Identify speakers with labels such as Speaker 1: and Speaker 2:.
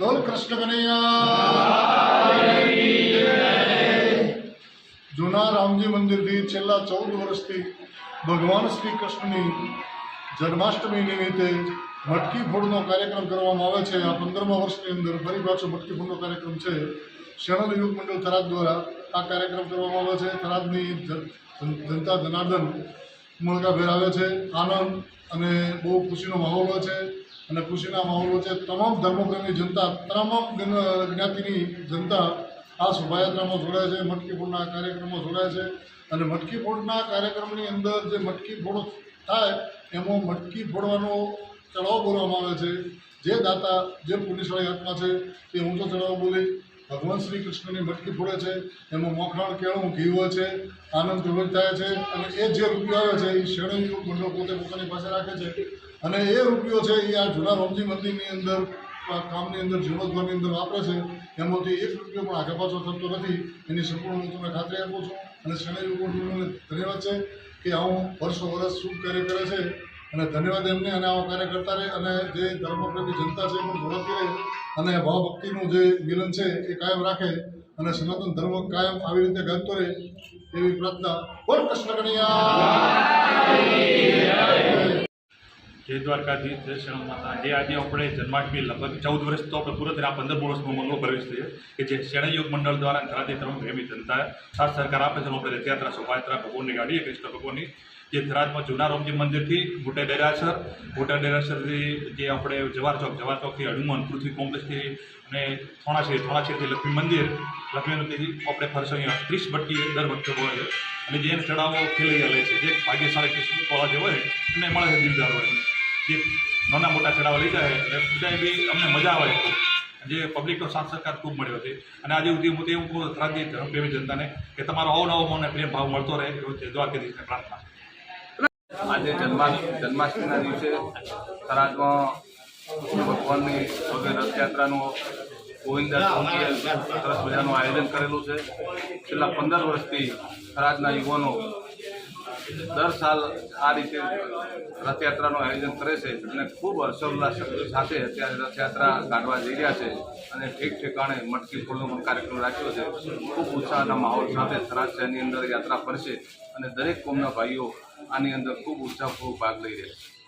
Speaker 1: બોલ કૃષ્ણ કનૈયા જૂના રામજી મંદિરથી છેલ્લા ચૌદ વર્ષથી ભગવાન શ્રી કૃષ્ણની જન્માષ્ટમી નિમિત્તે મટકી ફોડનો કાર્યક્રમ કરવામાં આવે છે. આ પંદરમા વર્ષની અંદર ફરી પાછો મટકી ફોડનો કાર્યક્રમ છે. શરણ યુગ મંડળ થરાદ દ્વારા આ કાર્યક્રમ કરવામાં આવે છે. થરાદની જન- જનતા જનાર્દન ઉમળકાભેર આવે છે. આનંદ અને બહુ ખુશીનો માહોલ હોય છે. અને ખુશીના માહોલ વચ્ચે તમામ ધર્મપ્રેમી જનતા, તમામ જ્ઞાતિની જનતા આ શોભાયાત્રામાં જોડાય છે, મટકી ફોડના કાર્યક્રમમાં જોડાય છે. અને મટકી ફોડના કાર્યક્રમની અંદર જે મટકી ફોડ થાય, એમાં મટકી ફોડવાનો ચડાવ બોલવામાં આવે છે. જે દાતા, જે પુણ્યશાળી આત્મા છે તે ઊંચો ચડાવ બોલી ભગવાન શ્રી કૃષ્ણની મટકી ફોડે છે. એમાં મોખણ કેળું, ઘી હોય છે, આનંદ પ્રગટ થાય છે. અને એ જે રૂપિયો આવે છે, એ શેણયુગ મંડળ પોતે પોતાની પાસે રાખે છે. અને એ રૂપિયો છે એ આ જૂના રામજી મંદિરની અંદર કામની અંદર જીર્ણોદ્ધારની અંદર વાપરે છે. એમાંથી એક રૂપિયો પણ આગળ પાછો થતો નથી. એની સંપૂર્ણ હું તમને ખાતરી આપું છું. અને શનૈ મંડળને ધન્યવાદ છે કે આવું વર્ષો વર્ષ શુભ કાર્ય કરે છે. અને ધન્યવાદ એમને અને આવા કાર્ય કરતા રહે. અને જે ધર્મપ્રેમી જનતા છે એ પણ જોડાતી રહે. અને ભાવ ભક્તિનું જે મિલન છે એ કાયમ રાખે. અને સનાતન ધર્મ કાયમ આવી રીતે ગાજતો રહે એવી પ્રાર્થના. બોલ કૃષ્ણ કનૈયા!
Speaker 2: જય દ્વારકાધીશ, જય શરણ માતા. જે આજે આપણે જન્માષ્ટમી લગભગ ચૌદ વર્ષ તો આપણે પૂરો થયા પંદર વર્ષમાં મંગળ પ્રવેશ થઈએ કે જે શેણયુગ મંડળ દ્વારા ધરાતી ત્રણ પ્રેમી જનતા સાત સરકાર આપે છે અને આપણે રથયાત્રા, શોભાયાત્રા, ભગવાનની ગાડી કૃષ્ણ ભગવાનની જે થરાદમાં જૂના રામજી મંદિરથી મોટા ડેરાસર, મોટા ડેરાસરથી જે આપણે જવાર ચોક, જવાર ચોકથી હનુમાન, પૃથ્વી કોમ્પ્લેક્સથી અને થોણાશેર થોણાશેરથી લક્ષ્મી મંદિર, લક્ષ્મી મંદિરથી આપણે ફરશો અહીંયા. ત્રીસ બટ્ટી દર વખતે હોય છે. અને જે ચડાવો ખેલૈયા લે છે. જે ભાગ્યશાળી ત્રીસ જે હોય એને મળે છે દિલદાર હોય. જે નાના મોટા ચડાવવા લઈ જાય એટલે બધા બી અમને મજા આવે. જે પબ્લિકનો સાથ સહકાર ખૂબ મળ્યો છે. અને આજે સુધી હું તો એવું કહું થરાદની ધર્મપ્રેમી જનતાને કે તમારો અવનવો મને પ્રેમ ભાવ મળતો રહે, એવો છે કરી પ્રાર્થના.
Speaker 3: આજે જન્મા જન્માષ્ટમીના દિવસે થરાદમાં ભગવાનની ભવ્ય રથયાત્રાનું ગોવિંદ સરસ મજાનું આયોજન કરેલું છે. છેલ્લા પંદર વર્ષથી થરાદના યુવાનો દર સાલ આ રીતે રથયાત્રાનું આયોજન કરે છે અને ખૂબ હર્ષોલ્લાસ સાથે અત્યારે રથયાત્રા કાઢવા જઈ રહ્યા છે અને ઠેક ઠેકાણે મટકી ફૂલનો પણ કાર્યક્રમ રાખ્યો છે. ખૂબ ઉત્સાહના માહોલ સાથે થરાદ શહેરની અંદર યાત્રા ફરશે અને દરેક કોમના ભાઈઓ આની અંદર ખૂબ ઉત્સાહપૂર્વક ભાગ લઈ રહ્યા છે.